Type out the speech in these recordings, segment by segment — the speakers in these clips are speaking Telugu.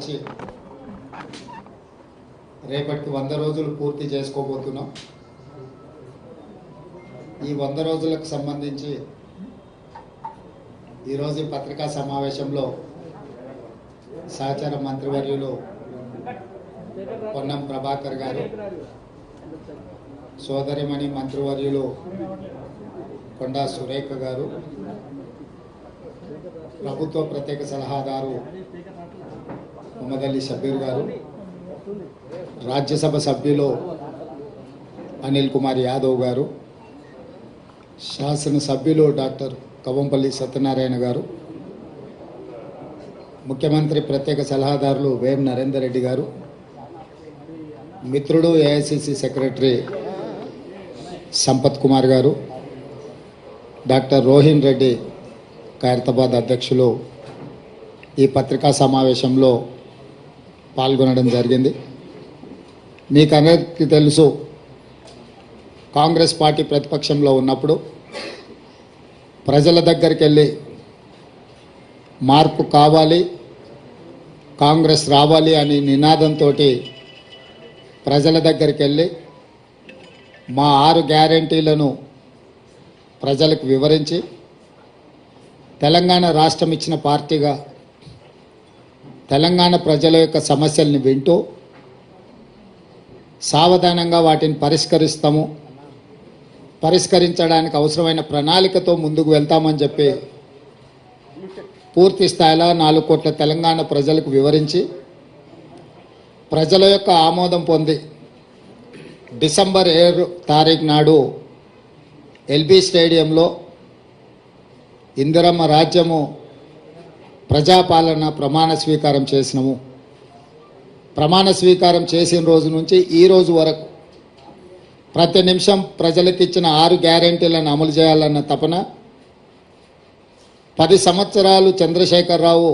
వచ్చి రేపటికి వంద రోజులు పూర్తి చేసుకోబోతున్నాం. ఈ వంద రోజులకు సంబంధించి ఈరోజు పత్రికా సమావేశంలో సహచార మంత్రివర్యులు పొన్నం ప్రభాకర్ గారు సోదరిమణి మంత్రివర్యులు కొండా సురేఖ గారు ప్రభుత్వ ప్రత్యేక సలహాదారు మొహమ్మద్ అలీ షబీర్ గారు రాజ్యసభ సభ్యులు అనిల్ కుమార్ యాదవ్ గారు శాసనసభ్యులు డాక్టర్ కవంపల్లి సత్యనారాయణ గారు ముఖ్యమంత్రి ప్రత్యేక సలహాదారులు వేం నరేందర్ రెడ్డి గారు మిత్రుడు ఏఐసిసి సెక్రటరీ సంపత్ కుమార్ గారు డాక్టర్ రోహిన్ రెడ్డి ఖైరతాబాద్ అధ్యక్షులు. ఈ పత్రికా సమావేశంలో పాల్గొనడం జరిగింది. మీకు అందరికీ తెలుసు కాంగ్రెస్ పార్టీ ప్రతిపక్షంలో ఉన్నప్పుడు ప్రజల దగ్గరికి వెళ్ళి మార్పు కావాలి కాంగ్రెస్ రావాలి అని నినాదంతో ప్రజల దగ్గరికి వెళ్ళి మా ఆరు గ్యారంటీలను ప్రజలకు వివరించి తెలంగాణ రాష్ట్రం ఇచ్చిన పార్టీగా తెలంగాణ ప్రజల యొక్క సమస్యల్ని వింటూ సావధానంగా వాటిని పరిష్కరిస్తాము. పరిష్కరించడానికి అవసరమైన ప్రణాళికతో ముందుకు వెళ్తామని చెప్పి పూర్తి స్థాయిలో నాలుగు కోట్ల తెలంగాణ ప్రజలకు వివరించి ప్రజల యొక్క ఆమోదం పొంది డిసెంబర్ ఏడు తారీఖు నాడు ఎల్బీ స్టేడియంలో ఇందిరమ్మ రాజ్యము ప్రజాపాలన ప్రమాణ స్వీకారం చేసినాము. ప్రమాణ స్వీకారం చేసిన రోజు నుంచి ఈ రోజు వరకు ప్రతి నిమిషం ప్రజలకు ఇచ్చిన ఆరు గ్యారెంటీలను అమలు చేయాలన్న తపన పది సంవత్సరాలు చంద్రశేఖరరావు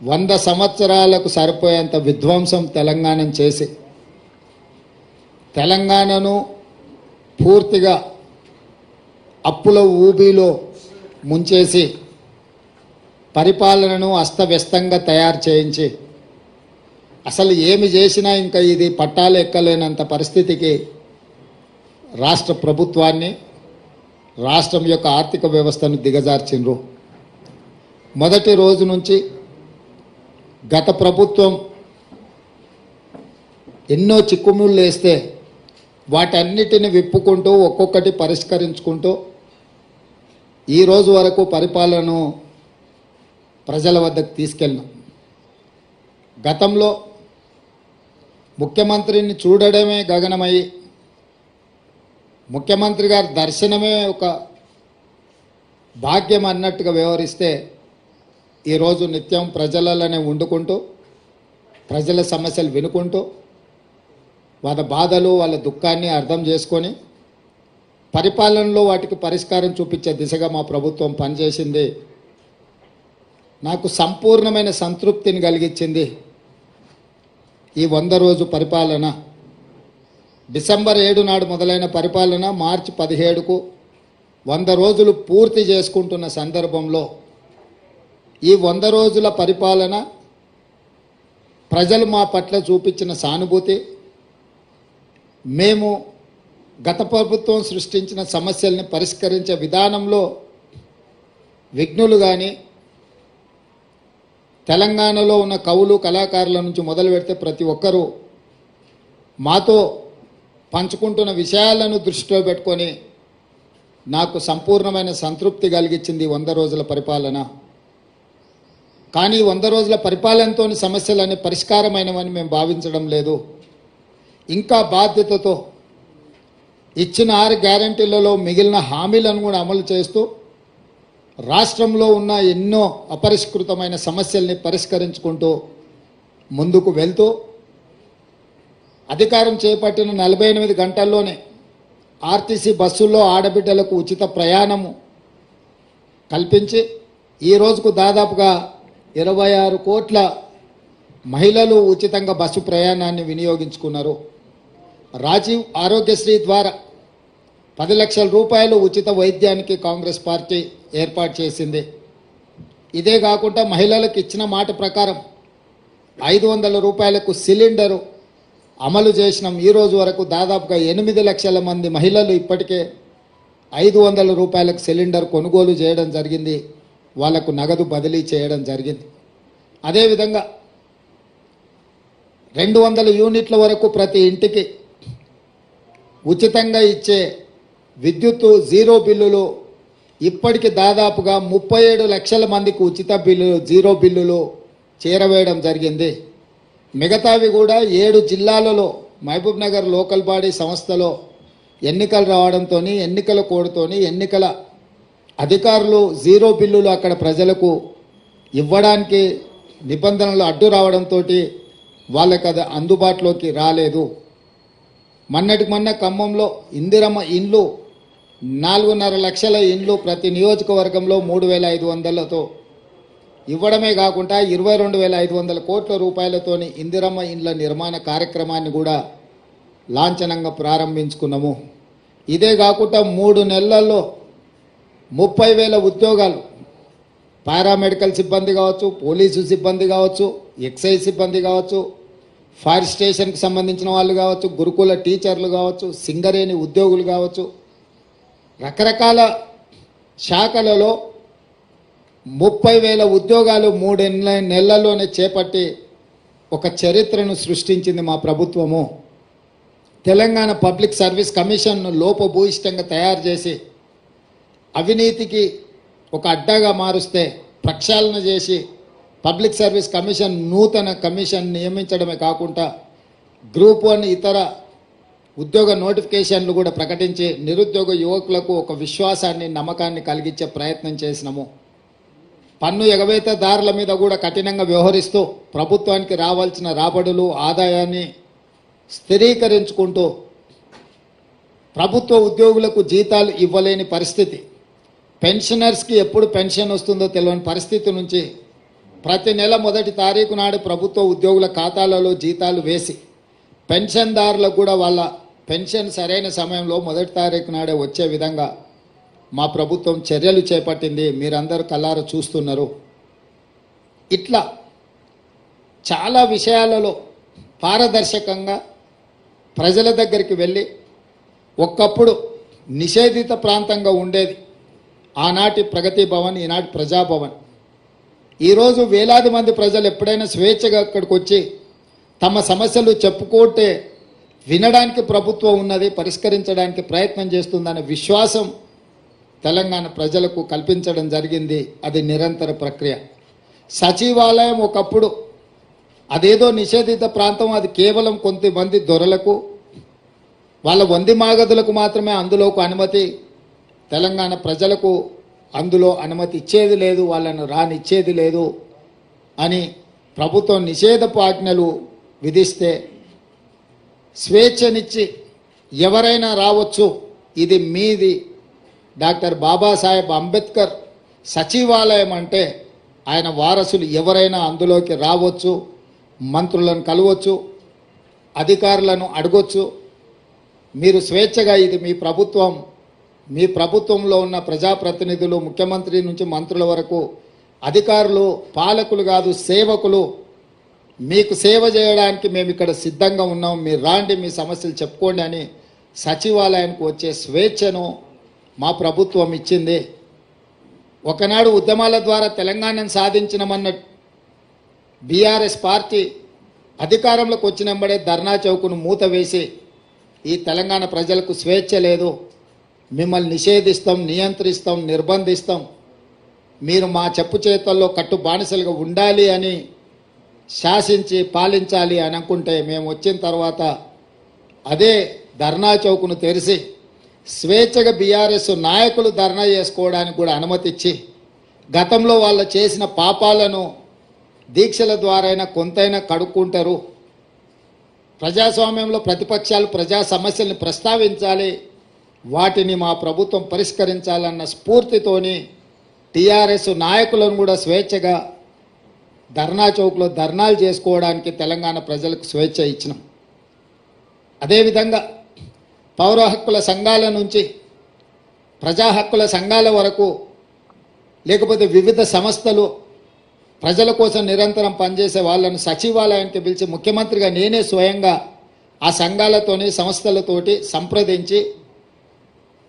వంద సంవత్సరాలకు సరిపోయేంత విధ్వంసం తెలంగాణను చేసి తెలంగాణను పూర్తిగా అప్పుల ఊబిలో ముంచేసి పరిపాలనను అస్తవ్యస్తంగా తయారు చేయించి అసలు ఏమి చేసినా ఇంకా ఇది పట్టాలు ఎక్కలేనంత పరిస్థితికి రాష్ట్ర ప్రభుత్వాన్ని రాష్ట్రం యొక్క ఆర్థిక వ్యవస్థను దిగజార్చిండ్రు మొదటి రోజు నుంచి గత ప్రభుత్వం ఎన్నో చిక్కుముళ్ళు వేస్తే వాటన్నిటిని విప్పుకుంటూ ఒక్కొక్కటి పరిష్కరించుకుంటూ ఈ రోజు వరకు పరిపాలనను ప్రజల వద్దకు తీసుకెళ్ళినాం. గతంలో ముఖ్యమంత్రిని చూడడమే గగనమయ్యి ముఖ్యమంత్రి గారి దర్శనమే ఒక భాగ్యం అన్నట్టుగా వ్యవహరిస్తే ఈరోజు నిత్యం ప్రజలలోనే వండుకుంటూ ప్రజల సమస్యలు వినుకుంటూ వాళ్ళ బాధలు వాళ్ళ దుఃఖాన్ని అర్థం చేసుకొని పరిపాలనలో వాటికి పరిష్కారం చూపించే దిశగా మా ప్రభుత్వం పనిచేసింది. నాకు సంపూర్ణమైన సంతృప్తిని కలిగించింది ఈ వంద రోజు పరిపాలన. డిసెంబర్ ఏడు నాడు మొదలైన పరిపాలన మార్చి పదిహేడుకు వంద రోజులు పూర్తి చేసుకుంటున్న సందర్భంలో ఈ వంద రోజుల పరిపాలన ప్రజలు మా పట్ల చూపించిన సానుభూతి మేము గత ప్రభుత్వం సృష్టించిన సమస్యల్ని పరిష్కరించే విధానంలో విఘ్నులు కానీ తెలంగాణలో ఉన్న కవులు కళాకారుల నుంచి మొదలు పెడితే ప్రతి ఒక్కరూ మాతో పంచుకుంటున్న విషయాలను దృష్టిలో పెట్టుకొని నాకు సంపూర్ణమైన సంతృప్తి కలిగించింది వంద రోజుల పరిపాలన. కానీ వంద రోజుల పరిపాలనతో సమస్యలన్నీ పరిష్కారమైనవని మేము భావించడం లేదు. ఇంకా బాధ్యతతో ఇచ్చిన ఆరు గ్యారంటీలలో మిగిలిన హామీలను కూడా అమలు చేస్తూ రాష్ట్రంలో ఉన్న ఎన్నో అపరిష్కృతమైన సమస్యల్ని పరిష్కరించుకుంటూ ముందుకు వెళ్తూ అధికారం చేపట్టిన నలభై ఎనిమిది గంటల్లోనే ఆర్టీసీ బస్సుల్లో ఆడబిడ్డలకు ఉచిత ప్రయాణము కల్పించి ఈ రోజుకు దాదాపుగా ఇరవై ఆరు కోట్ల మహిళలు ఉచితంగా బస్సు ప్రయాణాన్ని వినియోగించుకున్నారు. రాజీవ్ ఆరోగ్యశ్రీ ద్వారా పది లక్షల రూపాయలు ఉచిత వైద్యానికి కాంగ్రెస్ పార్టీ ఏర్పాటు చేసింది. ఇదే కాకుండా మహిళలకు ఇచ్చిన మాట ప్రకారం ఐదు వందల రూపాయలకు సిలిండరు అమలు చేసినాం. ఈరోజు వరకు దాదాపుగా ఎనిమిది లక్షల మంది మహిళలు ఇప్పటికే ఐదు వందల రూపాయలకు సిలిండర్ కొనుగోలు చేయడం జరిగింది. వాళ్ళకు నగదు బదిలీ చేయడం జరిగింది. అదేవిధంగా రెండు వందల యూనిట్ల వరకు ప్రతి ఇంటికి ఉచితంగా ఇచ్చే విద్యుత్తు జీరో బిల్లులు ఇప్పటికి దాదాపుగా ముప్పై ఏడు లక్షల మందికి ఉచిత బిల్లులు జీరో బిల్లులు చేరవేయడం జరిగింది. మిగతావి కూడా ఏడు జిల్లాలలో మహబూబ్ నగర్ లోకల్ బాడీ సంస్థలో ఎన్నికలు రావడంతో ఎన్నికల కోడ్తోని ఎన్నికల అధికారులు జీరో బిల్లులు అక్కడ ప్రజలకు ఇవ్వడానికి నిబంధనలు అడ్డు రావడంతో వాళ్ళకి అది అందుబాటులోకి రాలేదు. మొన్నటికి మొన్న ఖమ్మంలో ఇందిరమ్మ ఇండ్లు నాలుగున్నర లక్షల ఇండ్లు ప్రతి నియోజకవర్గంలో మూడు వేల ఐదు వందలతో ఇవ్వడమే కాకుండా ఇరవై రెండు వేల ఐదు వందల కోట్ల రూపాయలతోని ఇందిరమ్మ ఇండ్ల నిర్మాణ కార్యక్రమాన్ని కూడా లాంఛనంగా ప్రారంభించుకున్నాము. ఇదే కాకుండా మూడు నెలల్లో ముప్పై వేల ఉద్యోగాలు పారామెడికల్ సిబ్బంది కావచ్చు పోలీసు సిబ్బంది కావచ్చు ఎక్సైజ్ సిబ్బంది కావచ్చు ఫైర్ స్టేషన్కి సంబంధించిన వాళ్ళు కావచ్చు గురుకుల టీచర్లు కావచ్చు సింగరేణి ఉద్యోగులు కావచ్చు రకరకాల శాఖలలో ముప్పై వేల ఉద్యోగాలు మూడు నెలల్లోనే చేపట్టి ఒక చరిత్రను సృష్టించింది మా ప్రభుత్వము. తెలంగాణ పబ్లిక్ సర్వీస్ కమిషన్ను లోపభూయిష్టంగా తయారు చేసి అవినీతికి ఒక అడ్డాగా మారుస్తే ప్రక్షాళన చేసి పబ్లిక్ సర్వీస్ కమిషన్ నూతన కమిషన్ నియమించడమే కాకుండా గ్రూప్ వన్ ఇతర ఉద్యోగ నోటిఫికేషన్లు కూడా ప్రకటించి నిరుద్యోగ యువకులకు ఒక విశ్వాసాన్ని నమ్మకాన్ని కలిగించే ప్రయత్నం చేసినాము. పన్ను ఎగవేతదారుల మీద కూడా కఠినంగా వ్యవహరిస్తూ ప్రభుత్వానికి రావాల్సిన రాబడులు ఆదాయాన్ని స్థిరీకరించుకుంటూ ప్రభుత్వ ఉద్యోగులకు జీతాలు ఇవ్వలేని పరిస్థితి. పెన్షనర్స్కి ఎప్పుడు పెన్షన్ వస్తుందో తెలియని పరిస్థితి నుంచి ప్రతి నెల మొదటి తారీఖు నాడు ప్రభుత్వ ఉద్యోగుల ఖాతాలలో జీతాలు వేసి పెన్షన్దారులకు కూడా వాళ్ళ పెన్షన్ సరైన సమయంలో మొదటి తారీఖు నాడే వచ్చే విధంగా మా ప్రభుత్వం చర్యలు చేపట్టింది. మీరందరూ కల్లార చూస్తున్నారు. ఇట్లా చాలా విషయాలలో పారదర్శకంగా ప్రజల దగ్గరికి వెళ్ళి ఒకప్పుడు నిషేధిత ప్రాంతంగా ఉండేది. ఆనాటి ప్రగతి భవన్ ఈనాటి ప్రజాభవన్ ఈరోజు వేలాది మంది ప్రజలు ఎప్పుడైనా స్వేచ్ఛగా అక్కడికి వచ్చి తమ సమస్యలు చెప్పుకుంటే వినడానికి ప్రభుత్వం ఉన్నది పరిష్కరించడానికి ప్రయత్నం చేస్తుందనే విశ్వాసం తెలంగాణ ప్రజలకు కల్పించడం జరిగింది. అది నిరంతర ప్రక్రియ. సచివాలయం ఒకప్పుడు అదేదో నిషేధిత ప్రాంతం అది కేవలం కొంతమంది దొరలకు వాళ్ళ వంది మాగదులకు మాత్రమే అందులోకి అనుమతి తెలంగాణ ప్రజలకు అందులో అనుమతి ఇచ్చేది లేదు వాళ్ళను రానిచ్చేది లేదు అని ప్రభుత్వం నిషేధపు ఆజ్ఞలు విధిస్తే స్వేచ్ఛనిచ్చి ఎవరైనా రావచ్చు. ఇది మీది. డాక్టర్ బాబాసాహెబ్ అంబేద్కర్ సచివాలయం అంటే ఆయన వారసులు ఎవరైనా అందులోకి రావచ్చు మంత్రులను కలవచ్చు అధికారులను అడగొచ్చు. మీరు స్వేచ్ఛగా ఇది మీ ప్రభుత్వం మీ ప్రభుత్వంలో ఉన్న ప్రజాప్రతినిధులు ముఖ్యమంత్రి నుంచి మంత్రుల వరకు అధికారులు పాలకులు కాదు సేవకులు మీకు సేవ చేయడానికి మేము ఇక్కడ సిద్ధంగా ఉన్నాం. మీరు రాండి మీ సమస్యలు చెప్పుకోండి అని సచివాలయానికి వచ్చే స్వేచ్ఛను మా ప్రభుత్వం ఇచ్చింది. ఒకనాడు ఉద్యమాల ద్వారా తెలంగాణను సాధించినమన్న బీఆర్ఎస్ పార్టీ అధికారంలోకి వచ్చినంబడే ధర్నా చౌకును మూత వేసి ఈ తెలంగాణ ప్రజలకు స్వేచ్ఛ లేదు. మిమ్మల్ని నిషేధిస్తాం నియంత్రిస్తాం నిర్బంధిస్తాం. మీరు మా చెప్పు చేతల్లో కట్టు బానిసలుగా ఉండాలి అని శాసించి పాలించాలి అని అనుకుంటే మేము వచ్చిన తర్వాత అదే ధర్నా చౌక్ను తెరిచి స్వేచ్ఛగా బీఆర్ఎస్ నాయకులు ధర్నా చేసుకోవడానికి కూడా అనుమతి ఇచ్చి గతంలో వాళ్ళు చేసిన పాపాలను దీక్షల ద్వారైనా కొంతైనా కడుక్కుంటారు. ప్రజాస్వామ్యంలో ప్రతిపక్షాలు ప్రజా సమస్యల్ని ప్రస్తావించాలి. వాటిని మా ప్రభుత్వం పరిష్కరించాలన్న స్ఫూర్తితోని టీఆర్ఎస్ నాయకులను కూడా స్వేచ్ఛగా ధర్నా చౌక్లో ధర్నాలు చేసుకోవడానికి తెలంగాణ ప్రజలకు స్వేచ్ఛ ఇచ్చినాం. అదేవిధంగా పౌర హక్కుల సంఘాల నుంచి ప్రజా హక్కుల సంఘాల వరకు లేకపోతే వివిధ సంస్థలు ప్రజల కోసం నిరంతరం పనిచేసే వాళ్ళను సచివాలయానికి పిలిచి ముఖ్యమంత్రిగా నేనే స్వయంగా ఆ సంఘాలతోని సంస్థలతోటి సంప్రదించి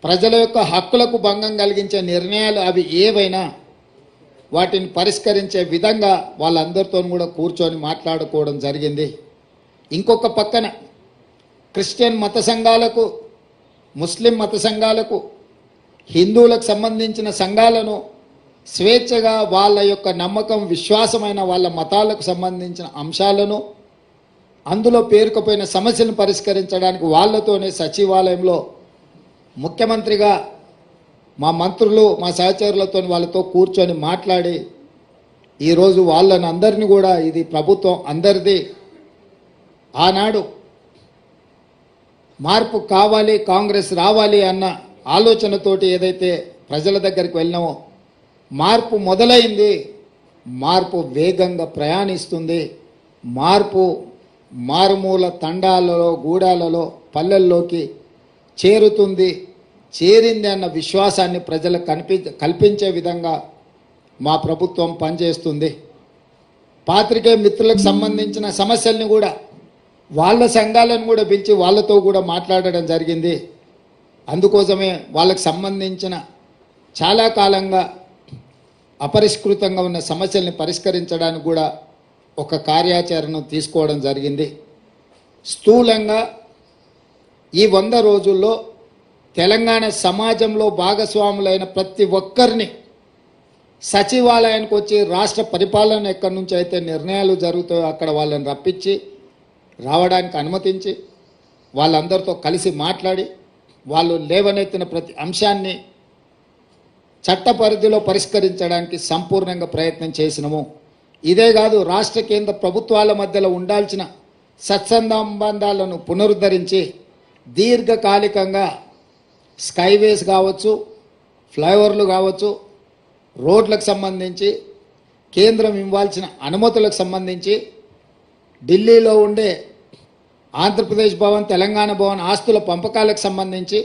ప్రజల యొక్క హక్కులకు భంగం కలిగించే నిర్ణయాలు అవి ఏవైనా వాటిని పరిష్కరించే విధంగా వాళ్ళందరితో కూడా కూర్చొని మాట్లాడుకోవడం జరిగింది. ఇంకొక పక్కన క్రిస్టియన్ మత సంఘాలకు ముస్లిం మత సంఘాలకు హిందువులకు సంబంధించిన సంఘాలను స్వేచ్ఛగా వాళ్ళ యొక్క నమ్మకం విశ్వాసమైన వాళ్ళ మతాలకు సంబంధించిన అంశాలను అందులో పేరుకుపోయిన సమస్యలను పరిష్కరించడానికి వాళ్ళతోనే సచివాలయంలో ముఖ్యమంత్రిగా మా మంత్రులు మా సహచరులతో వాళ్ళతో కూర్చొని మాట్లాడి ఈరోజు వాళ్ళని అందరినీ కూడా ఇది ప్రభుత్వం అందరిది. ఆనాడు మార్పు కావాలి కాంగ్రెస్ రావాలి అన్న ఆలోచనతోటి ఏదైతే ప్రజల దగ్గరికి వెళ్ళినామో మార్పు మొదలైంది. మార్పు వేగంగా ప్రయాణిస్తుంది. మార్పు మారుమూల తండాలలో గూడాలలో పల్లెల్లోకి చేరుతుంది. చేరింది అన్న విశ్వాసాన్ని ప్రజలకు కనిపి కల్పించే విధంగా మా ప్రభుత్వం పనిచేస్తుంది. పాత్రికేయ మిత్రులకు సంబంధించిన సమస్యల్ని కూడా వాళ్ళ సంఘాలను కూడా పిలిచి వాళ్ళతో కూడా మాట్లాడడం జరిగింది. అందుకోసమే వాళ్ళకు సంబంధించిన చాలా కాలంగా అపరిష్కృతంగా ఉన్న సమస్యల్ని పరిష్కరించడానికి కూడా ఒక కార్యాచరణను తీసుకోవడం జరిగింది. స్థూలంగా ఈ వంద రోజుల్లో తెలంగాణ సమాజంలో భాగస్వాములైన ప్రతి ఒక్కరిని సచివాలయానికి వచ్చి రాష్ట్ర పరిపాలన ఎక్కడి నుంచి అయితే నిర్ణయాలు జరుగుతాయో అక్కడ వాళ్ళని రప్పించి రావడానికి అనుమతించి వాళ్ళందరితో కలిసి మాట్లాడి వాళ్ళు లేవనెత్తిన ప్రతి అంశాన్ని చట్ట పరిధిలో పరిష్కరించడానికి సంపూర్ణంగా ప్రయత్నం చేసినాము. ఇదే కాదు రాష్ట్ర కేంద్ర ప్రభుత్వాల మధ్యలో ఉండాల్సిన సత్సంబంధాలను పునరుద్ధరించి దీర్ఘకాలికంగా స్కైవేస్ కావచ్చు ఫ్లైఓవర్లు కావచ్చు రోడ్లకు సంబంధించి కేంద్రం ఇవ్వాల్సిన అనుమతులకు సంబంధించి ఢిల్లీలో ఉండే ఆంధ్రప్రదేశ్ భవన్ తెలంగాణ భవన్ ఆస్తుల పంపకాలకు సంబంధించి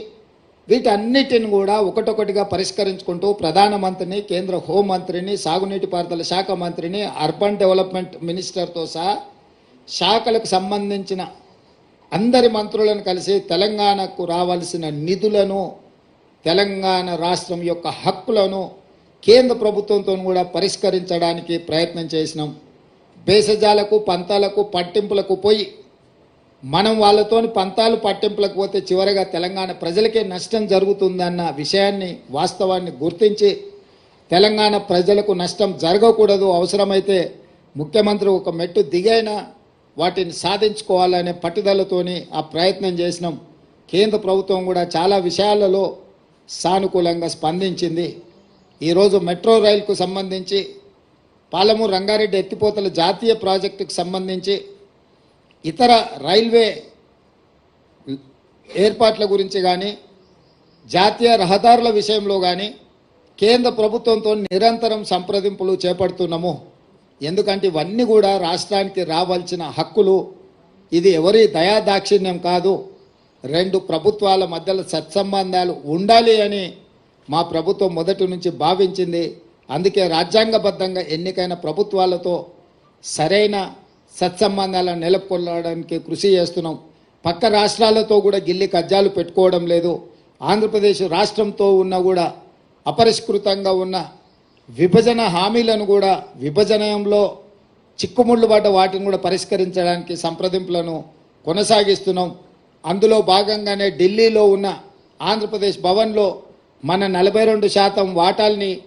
వీటన్నిటిని కూడా ఒకటొకటిగా పరిష్కరించుకుంటూ ప్రధానమంత్రిని కేంద్ర హోంమంత్రిని సాగునీటి పారుదల శాఖ మంత్రిని అర్బన్ డెవలప్మెంట్ మినిస్టర్తో సహా శాఖలకు సంబంధించిన అందరి మంత్రులను కలిసి తెలంగాణకు రావాల్సిన నిధులను తెలంగాణ రాష్ట్రం యొక్క హక్కులను కేంద్ర ప్రభుత్వంతో కూడా పరిష్కరించడానికి ప్రయత్నం చేసినాం. భేషజాలకు పంతాలకు పట్టింపులకు పోయి మనం వాళ్ళతోని పంతాలు పట్టింపులకు పోతే చివరగా తెలంగాణ ప్రజలకే నష్టం జరుగుతుందన్న విషయాన్ని వాస్తవాన్ని గుర్తించి తెలంగాణ ప్రజలకు నష్టం జరగకూడదు అవసరమైతే ముఖ్యమంత్రి ఒక మెట్టు దిగైనా వాటిని సాధించుకోవాలనే పట్టుదలతోని ఆ ప్రయత్నం చేసినాం. కేంద్ర ప్రభుత్వం కూడా చాలా విషయాలలో సానుకూలంగా స్పందించింది. ఈరోజు మెట్రో రైలుకు సంబంధించి పాలమూరు రంగారెడ్డి ఎత్తిపోతల జాతీయ ప్రాజెక్టుకు సంబంధించి ఇతర రైల్వే ఏర్పాట్ల గురించి కానీ జాతీయ రహదారుల విషయంలో కానీ కేంద్ర ప్రభుత్వంతో నిరంతరం సంప్రదింపులు చేపడుతున్నాము. ఎందుకంటే ఇవన్నీ కూడా రాష్ట్రానికి రావాల్సిన హక్కులు. ఇది ఎవరి దయాదాక్షిణ్యం కాదు. రెండు ప్రభుత్వాల మధ్యలో సత్సంబంధాలు ఉండాలి అని మా ప్రభుత్వం మొదటి నుంచి భావించింది. అందుకే రాజ్యాంగబద్ధంగా ఎన్నికైన ప్రభుత్వాలతో సరైన సత్సంబంధాలను నెలకొల్పడానికి కృషి చేస్తున్నాం. పక్క రాష్ట్రాలతో కూడా గిల్లి కజ్జాలు పెట్టుకోవడం లేదు. ఆంధ్రప్రదేశ్ రాష్ట్రంతో ఉన్న కూడా అపరిష్కృతంగా ఉన్న విభజన హామీలను కూడా విభజనంలో చిక్కుముళ్ళు పడ్డ వాటిని కూడా పరిష్కరించడానికి సంప్రదింపులను కొనసాగిస్తున్నాం. అందులో భాగంగానే ఢిల్లీలో ఉన్న ఆంధ్రప్రదేశ్ భవన్లో మన నలభై రెండు శాతం వాటాల్ని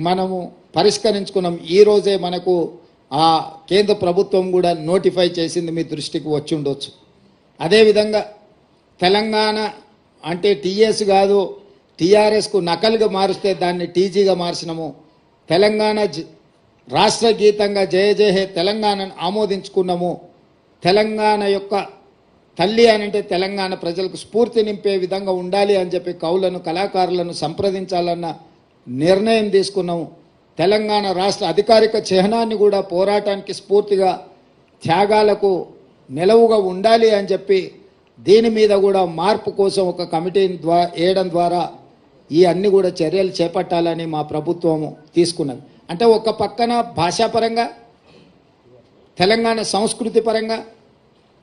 మనము పరిష్కరించుకున్నాం. ఈరోజే మనకు ఆ కేంద్ర ప్రభుత్వం కూడా నోటిఫై చేసింది. మీ దృష్టికి వచ్చి ఉండొచ్చు. అదేవిధంగా తెలంగాణ అంటే టీఎస్ కాదు టీఆర్ఎస్కు నకలుగా మారిస్తే దాన్ని టీజీగా మార్చినాము. తెలంగాణ జ- రాష్ట్ర గీతంగా జయ జయ హే తెలంగాణను ఆమోదించుకున్నాము. తెలంగాణ యొక్క తల్లి అని అంటే తెలంగాణ ప్రజలకు స్ఫూర్తి నింపే విధంగా ఉండాలి అని చెప్పి కవులను కళాకారులను సంప్రదించాలన్న నిర్ణయం తీసుకున్నాము. తెలంగాణ రాష్ట్ర అధికారిక చిహ్నాన్ని కూడా పోరాటానికి స్ఫూర్తిగా త్యాగాలకు నిలవుగా ఉండాలి అని చెప్పి దీని మీద కూడా మార్పు కోసం ఒక కమిటీని ద్వారా వేయడం ద్వారా ఈ అన్ని కూడా చర్యలు చేపట్టాలని మా ప్రభుత్వము తీసుకున్నది. అంటే ఒక పక్కన భాషాపరంగా తెలంగాణ సంస్కృతి పరంగా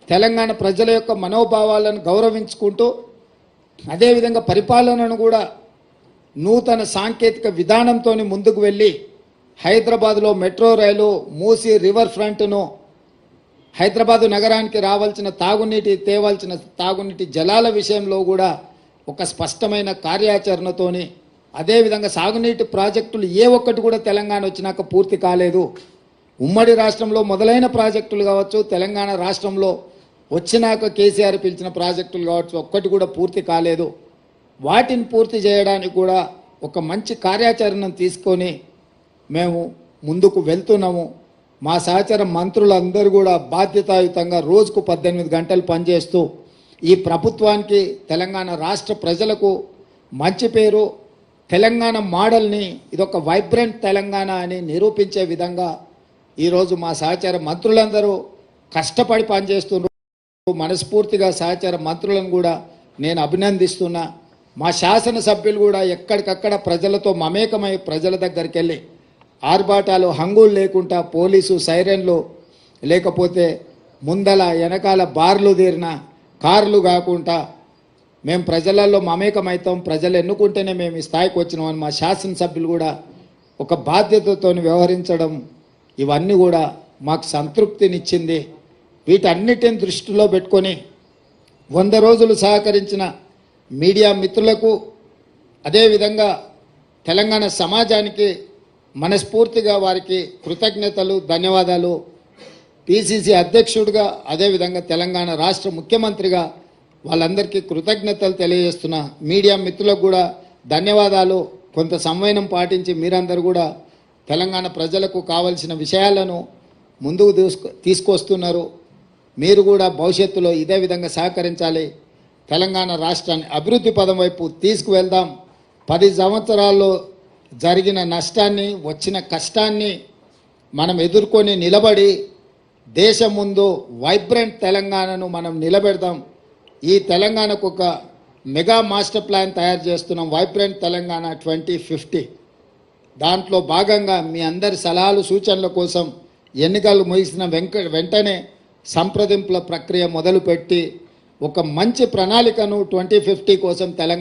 తెలంగాణ ప్రజల యొక్క మనోభావాలను గౌరవించుకుంటూ అదేవిధంగా పరిపాలనను కూడా నూతన సాంకేతిక విధానంతో ముందుకు వెళ్ళి హైదరాబాద్లో మెట్రో రైలు మూసి రివర్ ఫ్రంట్ను హైదరాబాదు నగరానికి రావాల్సిన తాగునీటి తేవాల్సిన తాగునీటి జలాల విషయంలో కూడా ఒక స్పష్టమైన కార్యాచరణతోని అదేవిధంగా సాగునీటి ప్రాజెక్టులు ఏ ఒక్కటి కూడా తెలంగాణ వచ్చినాక పూర్తి కాలేదు. ఉమ్మడి రాష్ట్రంలో మొదలైన ప్రాజెక్టులు కావచ్చు తెలంగాణ రాష్ట్రంలో వచ్చినాక కేసీఆర్ పిలిచిన ప్రాజెక్టులు కావచ్చు ఒక్కటి కూడా పూర్తి కాలేదు. వాటిని పూర్తి చేయడానికి కూడా ఒక మంచి కార్యాచరణను తీసుకొని మేము ముందుకు వెళ్తున్నాము. మా సహచర మంత్రులందరూ కూడా బాధ్యతాయుతంగా రోజుకు పద్దెనిమిది గంటలు పనిచేస్తూ ఈ ప్రభుత్వానికి తెలంగాణ రాష్ట్ర ప్రజలకు మంచి పేరు తెలంగాణ మోడల్ని ఇదొక వైబ్రెంట్ తెలంగాణ అని నిరూపించే విధంగా ఈరోజు మా సహచార మంత్రులందరూ కష్టపడి పనిచేస్తున్నారు. మనస్ఫూర్తిగా సహచార మంత్రులను కూడా నేను అభినందిస్తున్నా. మా శాసనసభ్యులు కూడా ఎక్కడికక్కడ ప్రజలతో మమేకమై ప్రజల దగ్గరికి వెళ్ళి ఆర్భాటాలు హంగులు లేకుండా పోలీసు సైరన్లు లేకపోతే ముందల వెనకాల బార్లు తీరిన కార్లు కాకుండా మేము ప్రజలలో మమేకమవుతాం ప్రజలు ఎన్నుకుంటేనే మేము ఈ స్థాయికి వచ్చినామని మా శాసనసభ్యులు కూడా ఒక బాధ్యతతో వ్యవహరించడం ఇవన్నీ కూడా మాకు సంతృప్తినిచ్చింది. వీటన్నిటిని దృష్టిలో పెట్టుకొని వంద రోజులు సహకరించిన మీడియా మిత్రులకు అదేవిధంగా తెలంగాణ సమాజానికి మనస్ఫూర్తిగా వారికి కృతజ్ఞతలు ధన్యవాదాలు. పిసిసి అధ్యక్షుడిగా అదేవిధంగా తెలంగాణ రాష్ట్ర ముఖ్యమంత్రిగా వాళ్ళందరికీ కృతజ్ఞతలు తెలియజేస్తున్న మీడియా మిత్రులకు కూడా ధన్యవాదాలు. కొంత సంవయనం పాటించి మీరందరూ కూడా తెలంగాణ ప్రజలకు కావలసిన విషయాలను ముందుకు తీసుకు తీసుకొస్తున్నారు. మీరు కూడా భవిష్యత్తులో ఇదే విధంగా సహకరించాలి. తెలంగాణ రాష్ట్రాన్ని అభివృద్ధి పదం వైపు తీసుకువెళ్దాం. పది సంవత్సరాల్లో జరిగిన నష్టాన్ని వచ్చిన కష్టాన్ని మనం ఎదుర్కొని నిలబడి దేశం ముందు వైబ్రెంట్ తెలంగాణను మనం నిలబెడదాం. ఈ తెలంగాణకు ఒక మెగా మాస్టర్ ప్లాన్ తయారు చేస్తున్నాం వైబ్రెంట్ తెలంగాణ ట్వంటీ ఫిఫ్టీ. దాంట్లో భాగంగా మీ అందరి సలహాలు సూచనల కోసం ఎన్నికలు ముగిసిన వెంక వెంటనే సంప్రదింపుల ప్రక్రియ మొదలుపెట్టి ఒక మంచి ప్రణాళికను ట్వంటీ ఫిఫ్టీ కోసం తెలంగాణ